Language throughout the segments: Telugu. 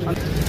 Gracias.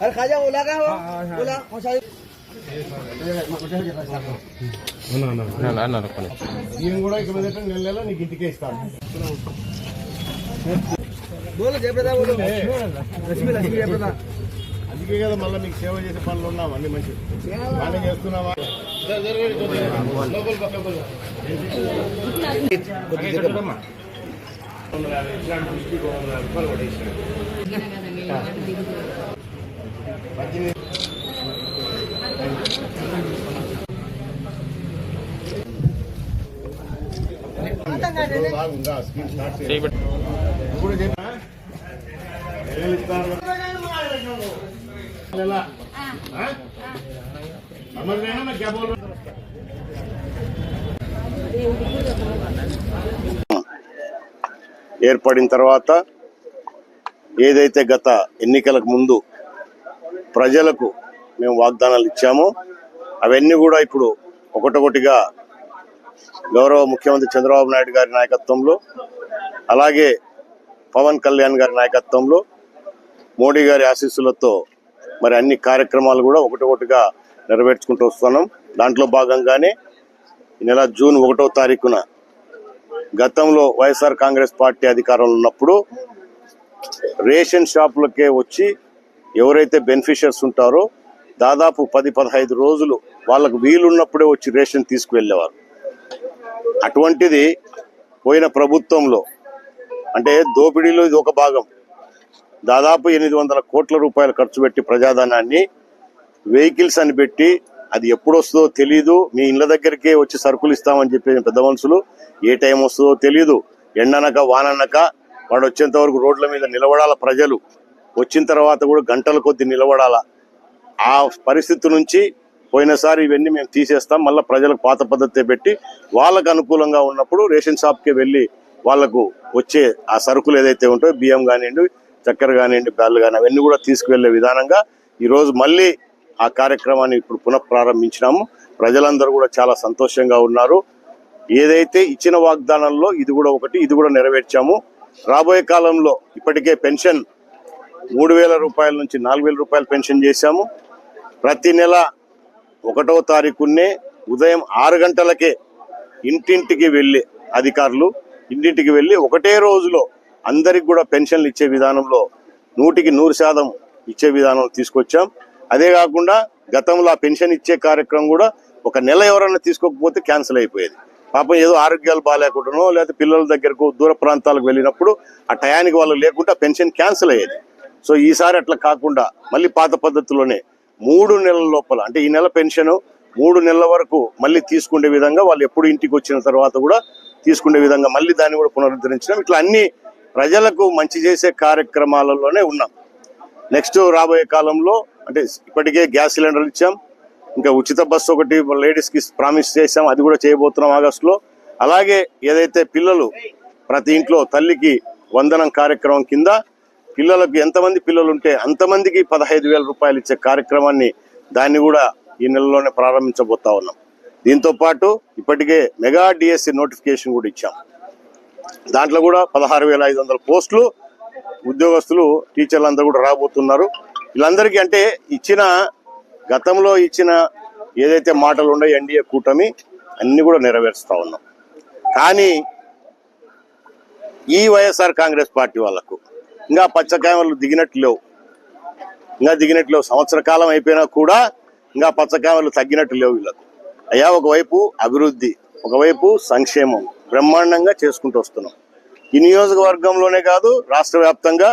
अरे खाजा ओला का हो ओला कौन सा నేను కూడా ఇక్కడ మీద నెల నెల నీకు ఇంటికే ఇస్తాను बोलो जयप्रदा बोलो लक्ष्मी लक्ष्मी जयप्रदा అందుకే కదా మళ్ళీ నీకు సేవ చేసే పనులు ఉన్నాం అన్ని మంచి బాగానే చేస్తున్నావా లోపల పక్క ఏర్పడిన తర్వాత ఏదైతే గత ఎన్నికలకు ముందు ప్రజలకు మేము వాగ్దానాలు ఇచ్చాము. అవన్నీ కూడా ఇప్పుడు ఒకటొకటిగా గౌరవ ముఖ్యమంత్రి చంద్రబాబు నాయుడు గారి నాయకత్వంలో అలాగే పవన్ కళ్యాణ్ గారి నాయకత్వంలో మోడీ గారి ఆశీస్సులతో మరి అన్ని కార్యక్రమాలు కూడా ఒకటొకటిగా నెరవేర్చుకుంటూ వస్తున్నాం. దాంట్లో భాగంగానే ఈ నెల జూన్ ఒకటో తారీఖున గతంలో వైఎస్ఆర్ కాంగ్రెస్ పార్టీ అధికారంలో ఉన్నప్పుడు రేషన్ షాపులకే వచ్చి ఎవరైతే బెనిఫిషియర్స్ ఉంటారో దాదాపు పది పదహైదు రోజులు వాళ్ళకు వీలున్నప్పుడే వచ్చి రేషన్ తీసుకువెళ్ళేవారు. అటువంటిది పోయిన ప్రభుత్వంలో అంటే దోపిడీలో ఇది ఒక భాగం. దాదాపు ఎనిమిది వందల కోట్ల రూపాయలు ఖర్చు పెట్టి ప్రజాధనాన్ని వెహికల్స్ అని పెట్టి అది ఎప్పుడు వస్తుందో తెలియదు మీ ఇళ్ళ దగ్గరికే వచ్చి సరుకులు ఇస్తామని చెప్పి పెద్ద మనుషులు ఏ టైం వస్తుందో తెలియదు ఎండనక వాననక వాడు వచ్చేంత వరకు రోడ్ల మీద నిలబడాల ప్రజలు. వచ్చిన తర్వాత కూడా గంటల కొద్ది నిలబడాల? ఆ పరిస్థితి నుంచి పోయినసారి ఇవన్నీ మేము తీసేస్తాం. మళ్ళీ ప్రజలకు పాత పద్ధతి పెట్టి వాళ్ళకు అనుకూలంగా ఉన్నప్పుడు రేషన్ షాప్కి వెళ్ళి వాళ్ళకు వచ్చే ఆ సరుకులు ఏదైతే ఉంటాయో బియ్యం కానివ్వండి చక్కెర కానివ్వండి బ్యాళ్ళు కానీ అవన్నీ కూడా తీసుకువెళ్ళే విధానంగా ఈరోజు మళ్ళీ ఆ కార్యక్రమాన్ని ఇప్పుడు పునః ప్రారంభించినాము ప్రజలందరూ కూడా చాలా సంతోషంగా ఉన్నారు. ఏదైతే ఇచ్చిన వాగ్దానంలో ఇది కూడా ఒకటి ఇది కూడా నెరవేర్చాము. రాబోయే కాలంలో ఇప్పటికే పెన్షన్ మూడు వేల రూపాయల నుంచి నాలుగు వేల రూపాయలు పెన్షన్ చేశాము. ప్రతి నెల ఒకటో తారీఖునే ఉదయం ఆరు గంటలకే ఇంటింటికి వెళ్ళి అధికారులు ఇంటింటికి వెళ్ళి ఒకటే రోజులో అందరికి కూడా పెన్షన్లు ఇచ్చే విధానంలో నూటికి నూరు శాతం ఇచ్చే విధానం తీసుకొచ్చాం. అదే కాకుండా గతంలో ఆ పెన్షన్ ఇచ్చే కార్యక్రమం కూడా ఒక నెల ఎవరైనా తీసుకోకపోతే క్యాన్సిల్ అయిపోయేది. పాపం ఏదో ఆరోగ్యాలు బాగాలేకుండానో లేకపోతే పిల్లల దగ్గరకు దూర ప్రాంతాలకు వెళ్ళినప్పుడు ఆ టయానికి వాళ్ళు లేకుండా పెన్షన్ క్యాన్సిల్ అయ్యేది. సో ఈసారి అట్లా కాకుండా మళ్ళీ పాత పద్ధతిలోనే మూడు నెలల లోపల అంటే ఈ నెల పెన్షన్ మూడు నెలల వరకు మళ్ళీ తీసుకునే విధంగా వాళ్ళు ఎప్పుడు ఇంటికి వచ్చిన తర్వాత కూడా తీసుకునే విధంగా మళ్ళీ దాన్ని కూడా పునరుద్ధరించడం. ఇట్లా అన్ని ప్రజలకు మంచి చేసే కార్యక్రమాలలోనే ఉన్నాం. నెక్స్ట్ రాబోయే కాలంలో అంటే ఇప్పటికే గ్యాస్ సిలిండర్లు ఇచ్చాం. ఇంకా ఉచిత బస్సు ఒకటి లేడీస్కి ప్రామిస్ చేసాం అది కూడా చేయబోతున్నాం ఆగస్టులో. అలాగే ఏదైతే పిల్లలు ప్రతి ఇంట్లో తల్లికి వందనం కార్యక్రమం కింద పిల్లలకు ఎంతమంది పిల్లలు ఉంటే అంతమందికి పదహైదు వేల రూపాయలు ఇచ్చే కార్యక్రమాన్ని దాన్ని కూడా ఈ నెలలోనే ప్రారంభించబోతా ఉన్నాం. దీంతో పాటు ఇప్పటికే మెగా డిఎస్సి నోటిఫికేషన్ కూడా ఇచ్చాం. దాంట్లో కూడా పదహారు వేల ఐదు వందల పోస్టులు ఉద్యోగస్తులు టీచర్లు అందరూ కూడా రాబోతున్నారు. వీళ్ళందరికీ అంటే ఇచ్చిన గతంలో ఇచ్చిన ఏదైతే మాటలు ఉన్నాయో ఎన్డీఏ కూటమి అన్ని కూడా నెరవేరుస్తా ఉన్నాం. కానీ ఈ వైఎస్ఆర్ కాంగ్రెస్ పార్టీ వాళ్ళకు ఇంకా పచ్చకాయలు దిగినట్లు లేవు. ఇంకా దిగినట్లు లేవు. సంవత్సర కాలం అయిపోయినా కూడా ఇంకా పచ్చకాయలు తగ్గినట్టు లేవు వీళ్ళకు. అయ్యా ఒకవైపు అభివృద్ధి ఒకవైపు సంక్షేమం బ్రహ్మాండంగా చేసుకుంటూ వస్తున్నాం. ఈ నియోజకవర్గంలోనే కాదు రాష్ట్ర వ్యాప్తంగా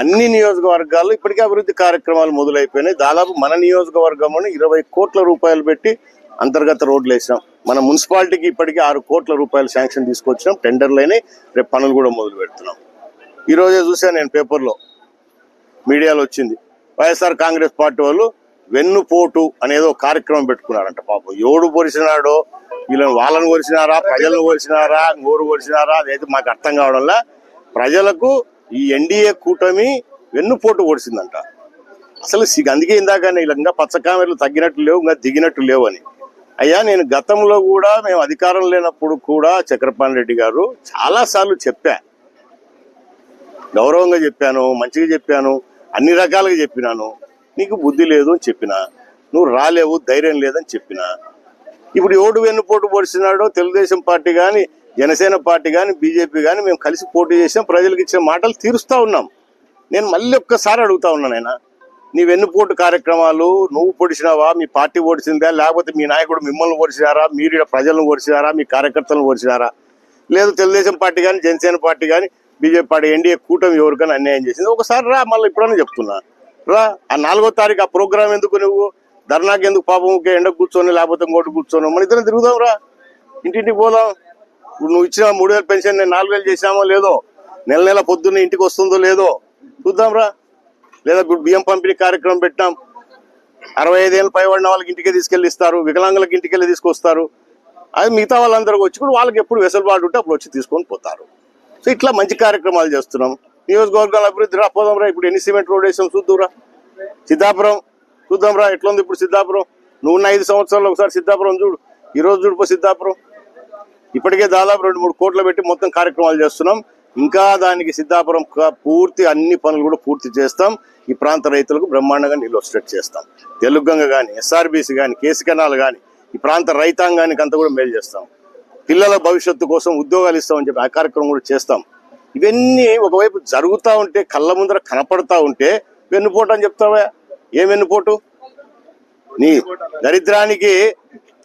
అన్ని నియోజకవర్గాల్లో ఇప్పటికే అభివృద్ధి కార్యక్రమాలు మొదలైపోయినాయి. దాదాపు మన నియోజకవర్గంలోనే ఇరవై కోట్ల రూపాయలు పెట్టి అంతర్గత రోడ్లు వేసినాం. మన మున్సిపాలిటీకి ఇప్పటికే ఆరు కోట్ల రూపాయలు శాంక్షన్ తీసుకొచ్చినాం. టెండర్లైనాయి రేపు పనులు కూడా మొదలు పెడుతున్నాం ఈ రోజే చూశాను నేను పేపర్లో. మీడియాలో వచ్చింది. వైఎస్ఆర్ కాంగ్రెస్ పార్టీ వాళ్ళు వెన్నుపోటు అనేదో కార్యక్రమం పెట్టుకున్నారంట పాపం. ఎవడు పొరిచినాడో వీళ్ళని వాళ్ళని కొరిచినారా ప్రజలను కొరిచినారా నోరు కొరిచినారా అదైతే మాకు అర్థం కావడంలా ప్రజలకు ఈ ఎన్డీఏ కూటమి వెన్నుపోటు కొడిసిందంట అసలు అందుకే ఇందాక ఇలా పచ్చ పచ్చకామెర్లు తగ్గినట్టు లేవు ఇంకా దిగినట్టు లేవు అని. అయ్యా నేను గతంలో కూడా మేము అధికారం లేనప్పుడు కూడా చక్రపాణి రెడ్డి గారు చాలాసార్లు చెప్పా గౌరవంగా చెప్పాను మంచిగా చెప్పాను అన్ని రకాలుగా చెప్పినాను. నీకు బుద్ధి లేదు అని చెప్పిన. నువ్వు రాలేవు ధైర్యం లేదని చెప్పిన. ఇప్పుడు ఎవడు వెన్నుపోటు పొడిచినాడో తెలుగుదేశం పార్టీ కానీ జనసేన పార్టీ కానీ బీజేపీ కానీ మేము కలిసి పోటీ చేసాం ప్రజలకు ఇచ్చిన మాటలు తీరుస్తూ ఉన్నాం. నేను మళ్ళీ ఒక్కసారి అడుగుతా ఉన్నాను ఆయన నీ వెన్నుపోటు కార్యక్రమాలు నువ్వు పొడిచినావా మీ పార్టీ ఓడిచిందా లేకపోతే మీ నాయకుడు మిమ్మల్ని ఓడిచినారా మీరు ప్రజలను ఓడిచినారా మీ కార్యకర్తలను ఓడిచినారా లేదు తెలుగుదేశం పార్టీ కానీ జనసేన పార్టీ కానీ బీజేపీ పార్టీ ఎన్డీఏ కూటమి ఎవరికైనా అన్యాయం చేసింది. ఒకసారి రా మళ్ళీ ఇప్పుడన్నా చెప్తున్నా. రా ఆ నాలుగో తారీఖు ఆ ప్రోగ్రామ్ ఎందుకు నువ్వు? ధర్నాకి ఎందుకు పాపం ఇంకే ఎండ కూర్చొని లేకపోతే ఇంకోటి కూర్చొని? మన ఇద్దరం తిరుగుదాం రా. ఇంటింటికి పోదాం. ఇప్పుడు నువ్వు ఇచ్చిన మూడు వేలు పెన్షన్ నేను నాలుగు వేలు చేసామో లేదో? నెల నెల పొద్దున్న ఇంటికి వస్తుందో లేదో? చూద్దాం రా. లేదా ఇప్పుడు బియ్యం పంపిణీ కార్యక్రమం పెట్టాం అరవై ఐదేళ్ళు పైబడిన వాళ్ళకి ఇంటికే తీసుకెళ్ళి ఇస్తారు. వికలాంగులకి ఇంటికెళ్ళి తీసుకొస్తారు. అది మిగతా వాళ్ళందరూ వచ్చి కూడా వాళ్ళకి ఎప్పుడు వెసులుబాటు ఉంటే అప్పుడు వచ్చి తీసుకొని పోతారు. సో ఇట్లా మంచి కార్యక్రమాలు చేస్తున్నాం. నియోజకవర్గాల అభివృద్ధి రా పోదాంరా ఇప్పుడు ఎన్ని సిమెంట్ రోడ్ వేసాం చూద్దురా సిద్ధాపురం చూద్దాంరా ఎట్లా ఉంది ఇప్పుడు సిద్ధాపురం నూనె ఐదు సంవత్సరాలు ఒకసారి సిద్ధాపురం చూడు. ఈరోజు రోజు చూడు సిద్ధాపురం ఇప్పటికే దాదాపు రెండు మూడు కోట్లు పెట్టి మొత్తం కార్యక్రమాలు చేస్తున్నాం. ఇంకా దానికి సిద్ధాపురం పూర్తి అన్ని పనులు కూడా పూర్తి చేస్తాం. ఈ ప్రాంత రైతులకు బ్రహ్మాండంగా నీళ్ళు వచ్చేటట్టు చేస్తాం. తెలుగంగ కానీ ఎస్ఆర్బీసీ కానీ కేసు కెనాల్ కానీ ఈ ప్రాంత రైతాంగానికి అంతా కూడా మేలు చేస్తాం. పిల్లల భవిష్యత్తు కోసం ఉద్యోగాలు ఇస్తామని చెప్పి ఆ కార్యక్రమం కూడా చేస్తాం. ఇవన్నీ ఒకవైపు జరుగుతూ ఉంటే కళ్ళ ముందర కనపడతా ఉంటే వెన్నుపోటు అని చెప్తావా? ఏం వెన్నుపోటు? నీ దరిద్రానికి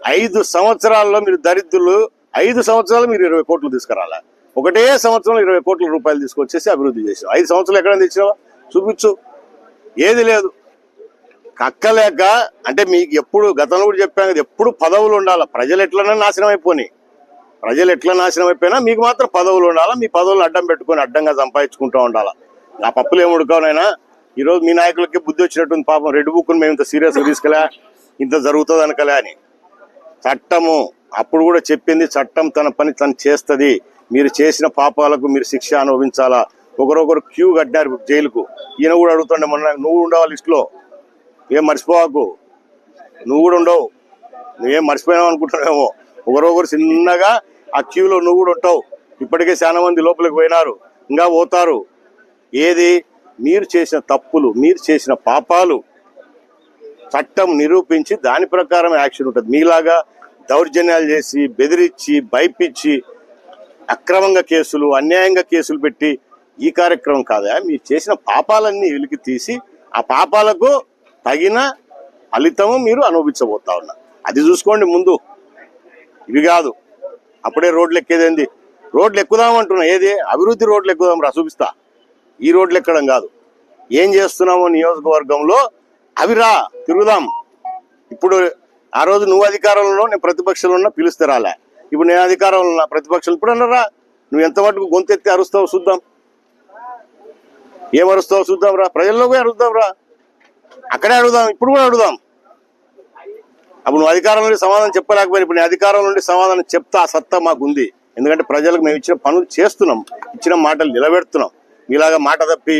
ఐదు సంవత్సరాల్లో మీరు దరిద్రులు ఐదు సంవత్సరాలు మీరు ఇరవై కోట్లు తీసుకురాలా? ఒకటే సంవత్సరంలో ఇరవై కోట్ల రూపాయలు తీసుకొచ్చేసి అభివృద్ధి చేసాం ఐదు సంవత్సరాలు ఎక్కడ తెచ్చినావా? చూపించు. ఏది లేదు. కక్కలేక అంటే మీకు ఎప్పుడు గతంలో కూడా చెప్పాను కదా ఎప్పుడు పదవులు ఉండాలి. ప్రజలు ఎట్లన్నా నాశనం అయిపోయి ప్రజలు ఎట్లా నాశనం అయిపోయినా మీకు మాత్రం పదవులు ఉండాలా. మీ పదవులు అడ్డం పెట్టుకొని అడ్డంగా సంపాదించుకుంటూ ఉండాలా. నా పప్పులు ఏమి ఉడకవనైనా? ఈరోజు మీ నాయకులకి బుద్ధి వచ్చినట్టుంది పాపం. రెడ్ బుక్ను మేము ఇంత సీరియస్గా తీసుకెళ్ళా? ఇంత జరుగుతుంది అనకలే అని. చట్టము అప్పుడు కూడా చెప్పింది చట్టం తన పని తను చేస్తుంది. మీరు చేసిన పాపాలకు మీరు శిక్ష అనుభవించాలా? ఒకరొకరు క్యూ కట్టినారు జైలుకు. ఈయన కూడా అడుగుతుండే మొన్న నువ్వు ఉండవా లిస్టులో? ఏం మర్చిపోవాకు. నువ్వు కూడా ఉండవు. నువ్వేం మర్చిపోయావు అనుకుంటున్నావేమో. ఒకరొకరు చిన్నగా ఆ క్యూలో నువ్వు కూడా ఉంటావు. ఇప్పటికే చాలా మంది లోపలికి పోయినారు. ఇంకా పోతారు. ఏది? మీరు చేసిన తప్పులు మీరు చేసిన పాపాలు చట్టం నిరూపించి దాని ప్రకారం యాక్షన్ ఉంటుంది. మీలాగా దౌర్జన్యాలు చేసి బెదిరించి భయపించి అక్రమంగా కేసులు అన్యాయంగా కేసులు పెట్టి ఈ కార్యక్రమం కాదా? మీరు చేసిన పాపాలన్నీ వెలికి తీసి ఆ పాపాలకు తగిన ఫలితము మీరు అనుభవించబోతా ఉన్నారు అది చూసుకోండి ముందు. ఇవి కాదు. అప్పుడే రోడ్లు ఎక్కేదేంది రోడ్లు ఎక్కుదాం అంటున్నా ఏది? అభివృద్ధి రోడ్లు ఎక్కుదాం రా చూపిస్తా. ఈ రోడ్లు ఎక్కడం కాదు. ఏం చేస్తున్నామో నియోజకవర్గంలో? అవి రా తిరుగుదాం. ఇప్పుడు ఆ రోజు నువ్వు అధికారంలో నేను ప్రతిపక్షంలో ఉన్నా పిలిస్తే రాలే. ఇప్పుడు నేను అధికారంలో ఉన్నా ప్రతిపక్షం ఇప్పుడు అన్నారా నువ్వు ఎంత మటుకు గొంతెత్తి అరుస్తావు చూద్దాం. ఏం అరుస్తావు చూద్దాం రా. ప్రజల్లో పోయి రా. అక్కడే అడుగుదాం ఇప్పుడు కూడా అడుగుదాం. అప్పుడు నువ్వు అధికారం నుండి సమాధానం చెప్పలేకపోయినా ఇప్పుడు నేను అధికారం నుండి సమాధానం చెప్తా ఆ సత్తా మాకు ఉంది ఎందుకంటే ప్రజలకు మేము ఇచ్చిన పనులు చేస్తున్నాం ఇచ్చిన మాటలు నిలబెడుతున్నాం. మీలాగా మాట తప్పి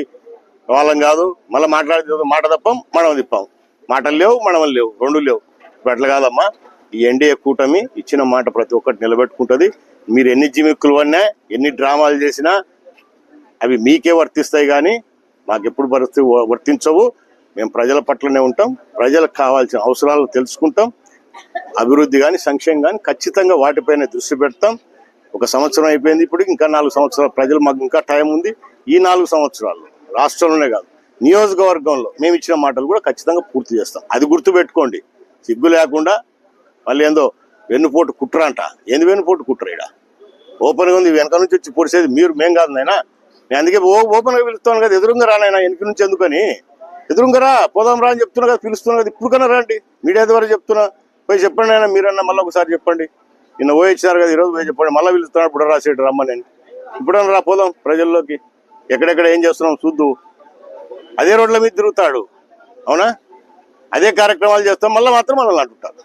వాళ్ళం కాదు మళ్ళీ మాట్లాడే మాట తప్పం మనం తిప్పాం. మాటలు లేవు మనం లేవు రెండు లేవు. ఇప్పుడు అట్లా కాదమ్మా ఈ ఎన్డీఏ కూటమి ఇచ్చిన మాట ప్రతి ఒక్కటి నిలబెట్టుకుంటది. మీరు ఎన్ని జిమిక్కులు అన్నా ఎన్ని డ్రామాలు చేసినా అవి మీకే వర్తిస్తాయి కానీ మాకు ఎప్పుడు వర్తించవు. మేము ప్రజల పట్లనే ఉంటాం ప్రజలకు కావాల్సిన అవసరాలు తెలుసుకుంటాం అభివృద్ధి కానీ సంక్షేమం కానీ ఖచ్చితంగా వాటిపైన దృష్టి పెడతాం. ఒక సంవత్సరం అయిపోయింది ఇప్పుడు ఇంకా నాలుగు సంవత్సరాలు ప్రజలు మాకు ఇంకా టైం ఉంది. ఈ నాలుగు సంవత్సరాలు రాష్ట్రంలోనే కాదు నియోజకవర్గంలో మేము ఇచ్చిన మాటలు కూడా ఖచ్చితంగా పూర్తి చేస్తాం. అది గుర్తుపెట్టుకోండి. సిగ్గు లేకుండా మళ్ళీ ఏందో వెన్నుపోటు కుట్ర అంట. ఏంది వెన్నుపోటు కుట్ర ఈడ? ఓపెన్గా ఉంది వెనక నుంచి వచ్చి పొడిసేది మీరు మేం కాదు నాయన. నేను అందుకే ఓ ఓపెన్గా పిలుస్తాను కదా ఎదురుగా రా నాయనా వెనక నుంచి ఎందుకని? ఎదురుగా రా పోదాం రా అని చెప్తున్నా కదా పిలుస్తున్నా కదా ఇప్పుడు కన్నా రండి. మీడియా ద్వారా చెప్తున్నా. పోయి చెప్పండి అయినా మీరన్నా మళ్ళీ ఒకసారి చెప్పండి. నిన్న పోయి కదా ఈరోజు పోయి చెప్పండి. మళ్ళీ పిలుస్తున్నాడు ఇప్పుడు రాసేటు రమ్మని ఇప్పుడన్నా రా పోదాం ప్రజల్లోకి. ఎక్కడెక్కడ ఏం చేస్తున్నాం చూద్దు. అదే రోడ్ల మీద తిరుగుతాడు. అవునా? అదే కార్యక్రమాలు చేస్తాం మళ్ళీ మాత్రం మనల్ని అంటుంటారు.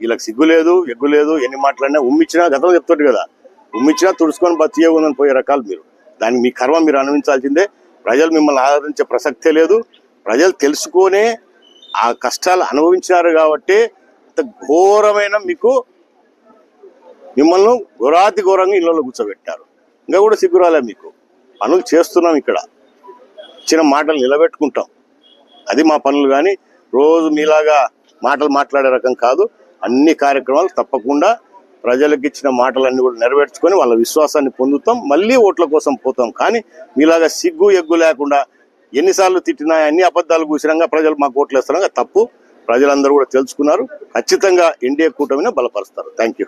వీళ్ళకి సిగ్గు లేదు ఎగ్గు లేదు ఎన్ని మాట్లాడినా ఉమ్మిచ్చినా గతంలో చెప్తాడు కదా. ఉమ్మిచ్చినా తుడుచుకొని బతికే ఉందని పోయే రకాలు మీరు. దానికి మీ కర్మ మీరు అనుభవించాల్సిందే. ప్రజలు మిమ్మల్ని ఆదరించే ప్రసక్తే లేదు. ప్రజలు తెలుసుకొనే ఆ కష్టాలు అనుభవించినారు కాబట్టి ఇంత ఘోరమైన మీకు మిమ్మల్ని ఘోరాతి ఘోరంగా ఇళ్ళలో కూర్చోబెట్టారు. ఇంకా కూడా సిగ్గురాలే మీకు. పనులు చేస్తున్నాం ఇక్కడ. ఇచ్చిన మాటలు నిలబెట్టుకుంటాం. అది మా పనులు కానీ రోజు మీలాగా మాటలు మాట్లాడే రకం కాదు. అన్ని కార్యక్రమాలు తప్పకుండా ప్రజలకు ఇచ్చిన మాటలన్నీ కూడా నెరవేర్చుకొని వాళ్ళ విశ్వాసాన్ని పొందుతాం. మళ్ళీ ఓట్ల కోసం పోతాం. కానీ మీలాగా సిగ్గు ఎగ్గు లేకుండా ఎన్నిసార్లు తిట్టినా అన్ని అబద్ధాలు కూసినాక ప్రజలు మాకు ఓట్లు వేస్తారంగా తప్పు. ప్రజలందరూ కూడా తెలుసుకున్నారు. ఖచ్చితంగా ఎన్డీఏ కూటమిని బలపరుస్తారు. Thank you